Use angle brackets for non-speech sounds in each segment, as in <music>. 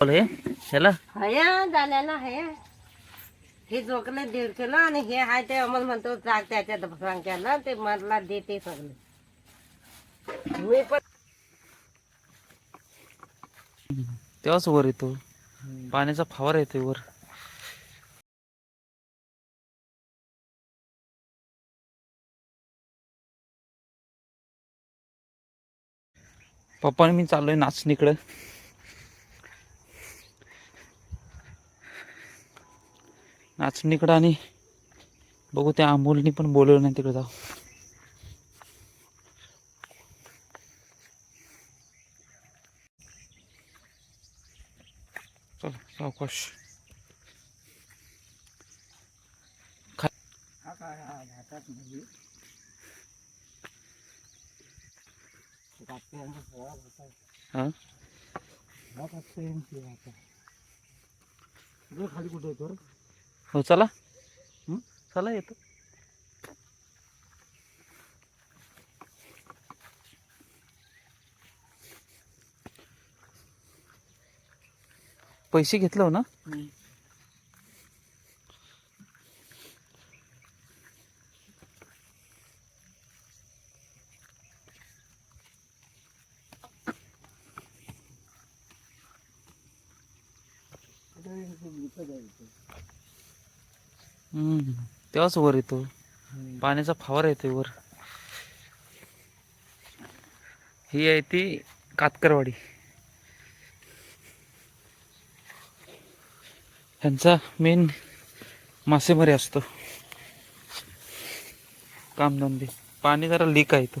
हे ह्याला? हया झाल्याला हया. हे जोकलं दीड किलो आणि हे हाय ते अमल म्हणतो जाग त्याच्या संख्याला ते मला देते सगळे. मी पण तेव्हाच वर येतो. पाण्याचा फवारा येते वर. पप्पा आणि मी चाललोय नाचणीकडं. नाचणीकडं आणि बघू त्या अमोलनी पण बोलवलं नाही तिकडे जाऊ. चल सावकाश. हा? खाली कुठे आहे तर? हो चला. चला येतो. पैसे घेतलं हो ना? तेव्हाच वर येतो. पाण्याचा फवारा येते वर. ही आहे ती कातकरवाडी. ह्यांचा मेन मासेमारी असतो. कामधंदे. पाणी जरा लीक आहे तो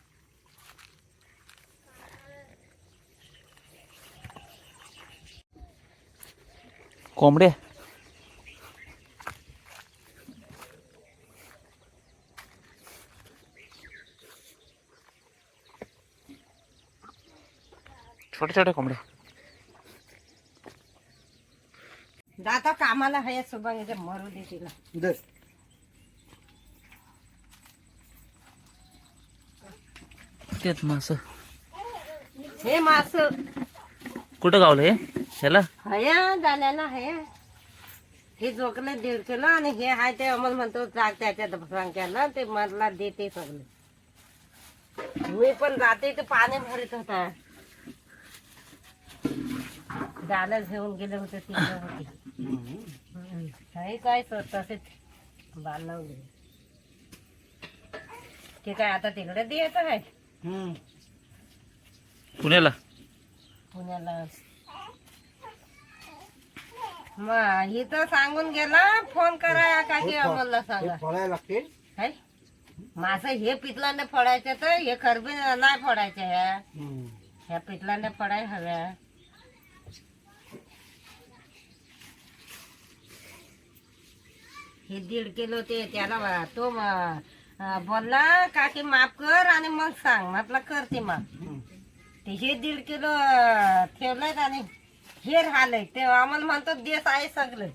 कोंबड्या छोट्या छोट्या कोंबड्या जाता कामाला हया सुभांगी मरू दे तिला. दे. तेच मास. हे मास. कुठं गावलं हे? ह्याला? हया झाल्याला हया. हे जोकलं दीड किलो आणि हे हाय ते अमल म्हणतो जाग त्याच्या संख्याला ते मला देते सगळे. मी पण जाते ते पाणी भरत होता. झालं घेऊन गेले होते तिकडे होते हम्म. हे काय तसेच बांधवले ते काय आता तिकडे द्यायचं हम्म. पुण्याला? पुण्याला इथं सांगून गेला फोन करा का की अमोलला हे सांगा. फळायला लागतील? हे? पितलाने फोडायचे तर हे खरबी नाही फोडायचे ह्या. ह्या पितलाने फोडाय हव्या. हे दीड किलो ते त्याला तो बोलला का की माफ कर आणि मग सांग. म्हटलं करते माफ हम्म. ते हे दीड किलो ठेवलंय आणि हे राहिलंय. ते आम्हाला म्हणतो देश आहे सगळं.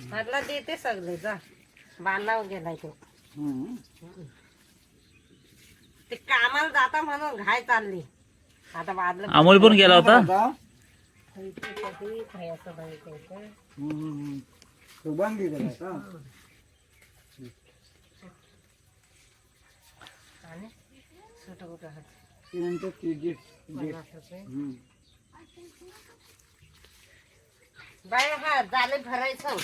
म्हटलं देते सगळे जा. बांधाव गेलाय तो. ते कामाला जाता म्हणून घाय चालली. आता वाजलं अमोल पण गेला होता? गेला का आणि ती जीट बाई हा झाले भरायचं.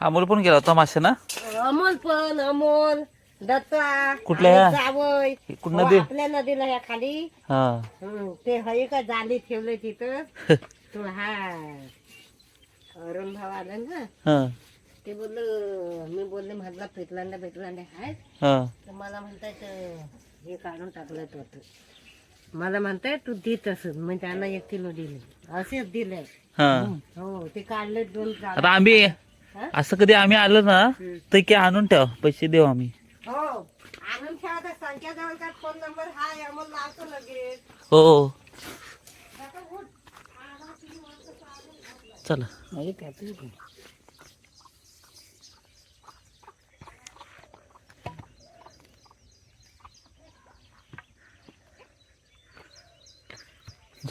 अमोल पण गेला होता मासे ना? अमोल पण अमोल दत्ता कुठल्या? आणि जावई. कुठं हो, नदी आपल्या नदीला ह्या खाली. हा. हं, ते हय का जाली ठेवले तिथं. <laughs> तो हा अरुण भाव आला ना? हां. ते बोललं मी बोलले म्हटलं पेटलांडा पेटलांडा आहे हां. तर मला म्हणतायत अं, हे काढून टाकलं तो आता. मला म्हणताय तू देत असत मग त्यांना एक किलो दिले. असेच दिले. हां. हो ते काढले दोन. आता आम्ही हा? असं कधी आम्ही आलो ना. तर की आणून ठेव पैसे देऊ आम्ही. हो. आणून ठेवा तर संख्या जवळ का फोन नंबर लावतो लगेच. हो चला.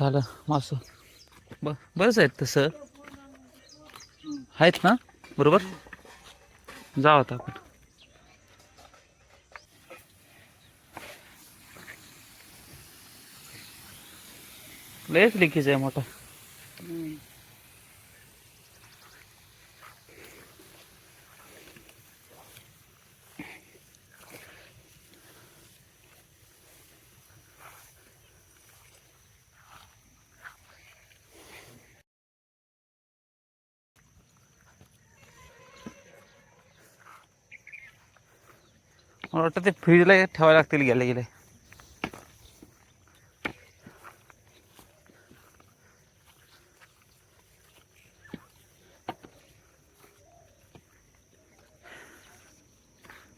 झालं मासं. ब बरंच आहेत तसं. आहेत ना? बरोबर? जाऊ आता आपण. लयच लिकीच आहे मोठा. मला वाटतं ते फ्रीजला ठेवायला लागतील गेले गेले.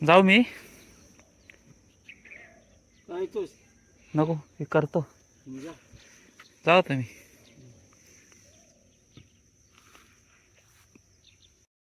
जाऊ मी. नको हे करतो. जा जाऊ तुम्ही.